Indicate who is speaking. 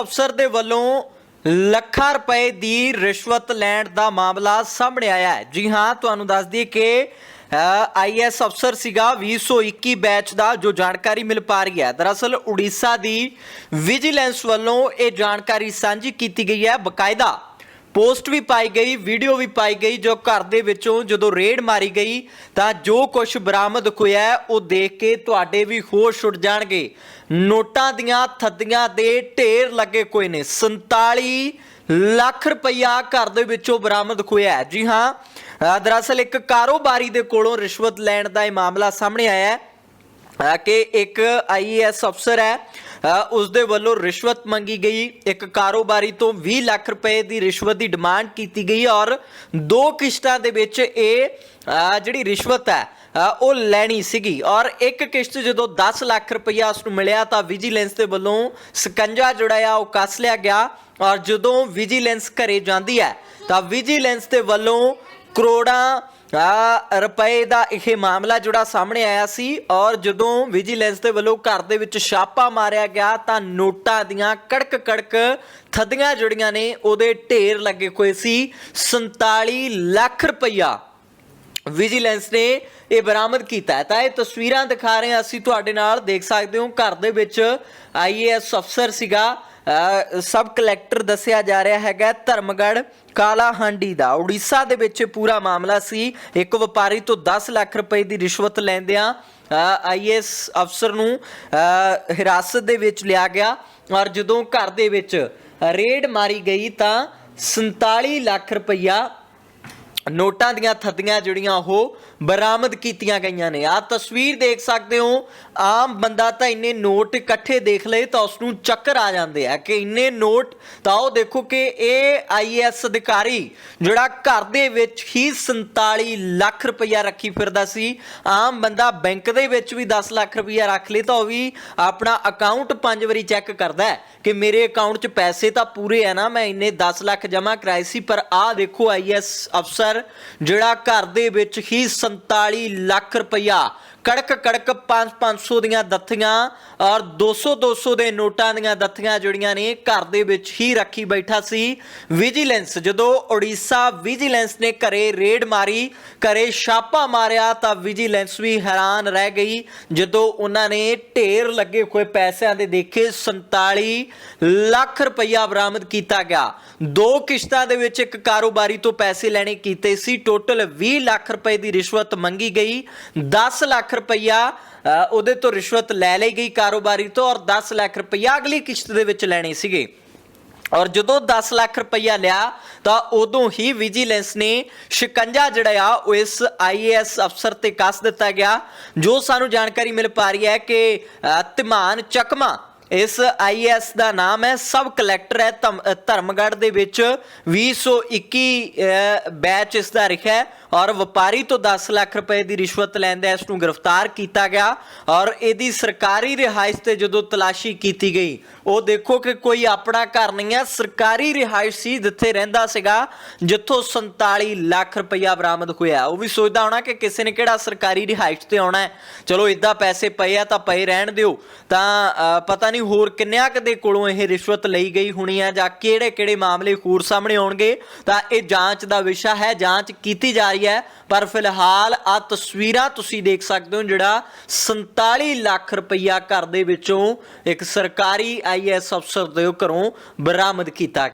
Speaker 1: ਅਫਸਰ ਦੇ ਵੱਲੋਂ ਲੱਖਾਂ ਰੁਪਏ ਦੀ ਰਿਸ਼ਵਤ ਲੈਣ ਦਾ ਮਾਮਲਾ ਸਾਹਮਣੇ ਆਇਆ ਹੈ। ਜੀ ਹਾਂ, ਤੁਹਾਨੂੰ ਦੱਸ ਦਈਏ ਕਿ ਆਈਐਸ ਅਫਸਰ ਸੀਗਾ 2021 ਬੈਚ ਦਾ, ਜੋ ਜਾਣਕਾਰੀ ਮਿਲ ਪਾ ਰਹੀ ਹੈ। ਦਰਅਸਲ ਉੜੀਸਾ ਦੀ ਵਿਜੀਲੈਂਸ ਵੱਲੋਂ ਇਹ ਜਾਣਕਾਰੀ ਸਾਂਝੀ ਕੀਤੀ ਗਈ ਹੈ। ਬਕਾਇਦਾ ਪੋਸਟ ਵੀ ਪਾਈ ਗਈ ਵੀਡੀਓ ਵੀ ਪਾਈ ਗਈ ਜੋ ਘਰ ਦੇ ਵਿੱਚੋਂ ਜਦੋਂ ਰੇਡ ਮਾਰੀ ਗਈ ਤਾਂ ਜੋ ਕੁਝ ਬਰਾਮਦ ਹੋਇਆ ਉਹ ਦੇਖ ਕੇ ਤੁਹਾਡੇ ਵੀ ਹੋਸ਼ ਉੱਡ ਜਾਣਗੇ। ਨੋਟਾਂ ਦੀਆਂ ਥੱਦੀਆਂ ਦੇ ਢੇਰ ਲੱਗੇ ਕੋਈ ਨੇ। 47 ਲੱਖ ਰੁਪਇਆ ਘਰ ਦੇ ਵਿੱਚੋਂ ਬਰਾਮਦ ਹੋਇਆ ਜੀ ਹਾਂ ਦਰਅਸਲ ਇੱਕ ਕਾਰੋਬਾਰੀ ਦੇ ਕੋਲੋਂ ਰਿਸ਼ਵਤ ਲੈਣ ਦਾ ਇਹ ਮਾਮਲਾ ਸਾਹਮਣੇ ਆਇਆ ਹੈ ਅ, ਕਿ ਇੱਕ ਆਈਏਐਸ ਅਫਸਰ ਹੈ ਉਸ ਦੇ ਵੱਲੋਂ ਰਿਸ਼ਵਤ ਮੰਗੀ ਗਈ। ਇੱਕ ਕਾਰੋਬਾਰੀ ਤੋਂ 20 ਲੱਖ ਰੁਪਏ ਦੀ ਰਿਸ਼ਵਤ ਦੀ ਡਿਮਾਂਡ ਕੀਤੀ ਗਈ ਔਰ ਦੋ ਕਿਸ਼ਤਾਂ ਦੇ ਵਿੱਚ ਇਹ ਜਿਹੜੀ ਰਿਸ਼ਵਤ ਹੈ ਉਹ ਲੈਣੀ ਸੀਗੀ। ਔਰ ਇੱਕ ਕਿਸ਼ਤ ਜਦੋਂ 10 ਲੱਖ ਰੁਪਇਆ ਉਸ ਨੂੰ ਮਿਲਿਆ ਤਾਂ ਵਿਜੀਲੈਂਸ ਦੇ ਵੱਲੋਂ ਸਕੰਜਾ ਜਿਹੜਾ ਆ ਉਹ ਕੱਸ ਲਿਆ ਗਿਆ ਔਰ ਜਦੋਂ ਵਿਜੀਲੈਂਸ ਘਰੇ ਜਾਂਦੀ ਹੈ ਤਾਂ ਵਿਜੀਲੈਂਸ ਦੇ ਵੱਲੋਂ ਕਰੋੜਾਂ ਆ, ਰੁਪਏ ਦਾ ਇਹ ਮਾਮਲਾ ਜਿਹੜਾ ਸਾਹਮਣੇ ਆਇਆ ਸੀ ਔਰ ਜਦੋਂ ਵਿਜੀਲੈਂਸ ਦੇ ਵੱਲੋਂ ਘਰ ਦੇ ਵਿੱਚ ਛਾਪਾ ਮਾਰਿਆ ਗਿਆ ਤਾਂ ਨੋਟਾਂ ਦੀਆਂ ਕੜਕ ਕੜਕ ਥੱਦੀਆਂ ਜੁੜੀਆਂ ਨੇ ਉਹਦੇ ਢੇਰ ਲੱਗੇ ਹੋਏ ਸੀ। 47 ਲੱਖ ਰੁਪਈਆ ਵਿਜੀਲੈਂਸ ਨੇ ਇਹ ਬਰਾਮਦ ਕੀਤਾ ਤਾਂ ਇਹ ਤਸਵੀਰਾਂ ਦਿਖਾ ਰਹੇ ਹਾਂ। ਅਸੀਂ ਤੁਹਾਡੇ ਨਾਲ ਦੇਖ ਸਕਦੇ ਹੋ। ਘਰ ਦੇ ਵਿੱਚ ਆਈਏਐਸ ਅਫਸਰ ਸੀਗਾ। ਸਬ ਕਲੈਕਟਰ ਦੱਸਿਆ ਜਾ ਰਿਹਾ ਹੈਗਾ ਧਰਮਗੜ ਕਾਲਾ ਹਾਂਡੀ ਦਾ। ਉੜੀਸਾ ਦੇ ਵਿੱਚ ਪੂਰਾ ਮਾਮਲਾ ਸੀ। ਇੱਕ ਵਪਾਰੀ ਤੋਂ 10 ਲੱਖ ਰੁਪਏ ਦੀ ਰਿਸ਼ਵਤ ਲੈਂਦਿਆਂ ਆਈਏਐਸ ਅਫਸਰ ਨੂੰ ਅ, ਹਿਰਾਸਤ ਦੇ ਵਿੱਚ ਲਿਆ ਗਿਆ। ਔਰ ਜਦੋਂ ਘਰ ਦੇ ਵਿੱਚ ਰੇਡ ਮਾਰੀ ਗਈ ਤਾਂ 47 ਲੱਖ ਰੁਪਈਆ ਨੋਟਾਂ ਦੀਆਂ ਥੱਦੀਆਂ ਜਿਹੜੀਆਂ ਉਹ ਬਰਾਮਦ ਕੀਤੀਆਂ ਗਈਆਂ ਨੇ। ਆ ਤਸਵੀਰ ਦੇਖ ਸਕਦੇ ਹੋ, ਆਮ ਬੰਦਾ ਤਾਂ ਇੰਨੇ ਨੋਟ ਇਕੱਠੇ ਦੇਖ ਲਏ ਤਾਂ ਉਸ ਨੂੰ ਚੱਕਰ ਆ ਜਾਂਦੇ ਆ ਕਿ ਇੰਨੇ ਨੋਟ ਤਾਂ ਉਹ ਦੇਖੋ ਕਿ ਇਹ ਆਈਐਸ ਅਧਿਕਾਰੀ ਜਿਹੜਾ ਘਰ ਦੇ ਵਿੱਚ ਹੀ 47 ਲੱਖ ਰੁਪਇਆ ਰੱਖੀ ਫਿਰਦਾ ਸੀ, ਆਮ ਬੰਦਾ ਬੈਂਕ ਦੇ ਵਿੱਚ ਵੀ 10 ਲੱਖ ਰੁਪਇਆ ਰੱਖ ਲੇ ਤਾਂ ਉਹ ਵੀ ਆਪਣਾ ਅਕਾਊਂਟ ਪੰਜ ਵਾਰੀ ਚੈੱਕ ਕਰਦਾ ਹੈ ਕਿ ਮੇਰੇ ਅਕਾਊਂਟ 'ਚ ਪੈਸੇ ਤਾਂ ਪੂਰੇ ਆ ਨਾ, ਮੈਂ ਇੰਨੇ 10 ਲੱਖ ਜਮ੍ਹਾਂ ਕਰਾਏ ਸੀ, ਪਰ ਆਹ ਦੇਖੋ ਆਈਐਸ ਅਫਸਰ ਜਿਹੜਾ ਘਰ ਦੇ ਵਿੱਚ ਹੀ 47 ਲੱਖ ਰੁਪਇਆ ਕੜਕ ਕੜਕ 5-500 ਦੀਆਂ ਦੱਥੀਆਂ ਔਰ 200-200 ਦੇ ਨੋਟਾਂ ਦੀਆਂ ਦੱਥੀਆਂ ਜਿਹੜੀਆਂ ਨੇ ਘਰ ਦੇ ਵਿੱਚ ਹੀ ਰੱਖੀ ਬੈਠਾ ਸੀ। ਵਿਜੀਲੈਂਸ ਜਦੋਂ ਉੜੀਸਾ ਵਿਜੀਲੈਂਸ ਨੇ ਘਰੇ ਰੇਡ ਮਾਰੀ, ਘਰੇ ਛਾਪਾ ਮਾਰਿਆ ਤਾਂ ਵਿਜੀਲੈਂਸ ਵੀ ਹੈਰਾਨ ਰਹਿ ਗਈ। ਜਦੋਂ ਉਹਨਾਂ ਨੇ ਢੇਰ ਲੱਗੇ ਹੋਏ ਪੈਸਿਆਂ ਦੇ ਦੇਖੇ 47 ਲੱਖ ਰੁਪਈਆ ਬਰਾਮਦ ਕੀਤਾ ਗਿਆ। ਦੋ ਕਿਸ਼ਤਾਂ ਦੇ ਵਿੱਚ ਇੱਕ ਕਾਰੋਬਾਰੀ ਤੋਂ ਪੈਸੇ ਲੈਣੇ ਕੀਤੇ ਸੀ। ਟੋਟਲ 20 ਲੱਖ ਰੁਪਏ ਦੀ ਰਿਸ਼ਵਤ ਮੰਗੀ ਗਈ। 10 ਲੱਖ ਰੁਪਈਆ ਉਹਦੇ ਤੋਂ ਰਿਸ਼ਵਤ ਲੈ ਲਈ ਗਈ ਕਾਰੋਬਾਰੀ ਤੋਂ ਔਰ 10 ਲੱਖ ਰੁਪਈਆ ਅਗਲੀ ਕਿਸ਼ਤ ਦੇ ਵਿੱਚ ਲੈਣੇ ਸੀਗੇ। ਔਰ ਜਦੋਂ 10 ਲੱਖ ਰੁਪਈਆ ਲਿਆ ਤਾਂ ਉਦੋਂ ਹੀ ਵਿਜੀਲੈਂਸ ਨੇ ਸ਼ਿਕੰਜਾ ਜਿਹੜਾ ਆ ਉਹ ਇਸ ਆਈਏਐਸ ਅਫਸਰ ਤੇ ਕੱਸ ਦਿੱਤਾ ਗਿਆ ਜੋ ਸਾਨੂੰ ਜਾਣਕਾਰੀ ਮਿਲ ਪਾ ਰਹੀ ਹੈ ਕਿ ਅ, ਧਮਾਨ ਚੱਕਮਾ ਇਸ ਆਈਐਸ ਦਾ ਨਾਮ ਹੈ ਸਬ ਕਲੈਕਟਰ ਹੈ ਧਮ- ਧਰਮਗੜ੍ਹ ਦੇ ਵਿੱਚ। 2021 ਅ, ਬੈਚ ਇਸ ਦਾ ਲਿਖਿਆ ਹੈ ਔਰ ਵਪਾਰੀ ਤੋਂ 10 ਲੱਖ ਰੁਪਏ ਦੀ ਰਿਸ਼ਵਤ ਲੈਂਦਾ ਇਸ ਨੂੰ ਗ੍ਰਿਫਤਾਰ ਕੀਤਾ ਗਿਆ ਔਰ ਇਹਦੀ ਸਰਕਾਰੀ ਰਿਹਾਇਸ਼ ਤੇ ਜਦੋਂ ਤਲਾਸ਼ੀ ਕੀਤੀ ਗਈ ਉਹ ਦੇਖੋ ਕਿ ਕੋਈ ਆਪਣਾ ਘਰ ਨਹੀਂ ਹੈ ਸਰਕਾਰੀ ਰਿਹਾਇਸ਼ ਸੀ ਜਿੱਥੇ ਰਹਿੰਦਾ ਸੀਗਾ ਜਿੱਥੋਂ 47 ਲੱਖ ਰੁਪਇਆ ਬਰਾਮਦ ਹੋਇਆ। ਉਹ ਵੀ ਸੋਚਦਾ ਹੋਣਾ ਕਿ ਕਿਸੇ ਨੇ ਕਿਹੜਾ ਸਰਕਾਰੀ ਰਿਹਾਇਸ਼ ਤੇ ਆਉਣਾ ਹੈ। ਚਲੋ ਇਦਾਂ ਪੈਸੇ ਪਏ ਆ ਤਾਂ ਪਏ ਰਹਿਣ ਦਿਓ। ਤਾਂ ਅ, ਪਤਾ ਨਹੀਂ, ਹੋਰ ਕਿੰਨਿਆਂ ਕੁ ਦੇ ਕੋਲੋਂ ਇਹ ਰਿਸ਼ਵਤ ਲਈ ਗਈ ਹੋਣੀ ਆ ਜਾਂ ਕਿਹੜੇ ਕਿਹੜੇ ਮਾਮਲੇ ਹੋਰ ਸਾਹਮਣੇ ਆਉਣਗੇ, ਤਾਂ ਇਹ ਜਾਂਚ ਦਾ ਵਿਸ਼ਾ ਹੈ, ਜਾਂਚ ਕੀਤੀ ਜਾ ਰਹੀ ਹੈ। ਪਰ ਫਿਲਹਾਲ ਆ ਤਸਵੀਰਾਂ ਤੁਸੀਂ ਦੇਖ ਸਕਦੇ ਹੋ ਜਿਹੜਾ 47 ਲੱਖ ਰੁਪਈਆ ਘਰ ਦੇ ਵਿੱਚੋਂ ਇੱਕ ਸਰਕਾਰੀ ਆਈਐਸ ਅਫਸਰ ਦੇ ਘਰੋਂ ਬਰਾਮਦ ਕੀਤਾ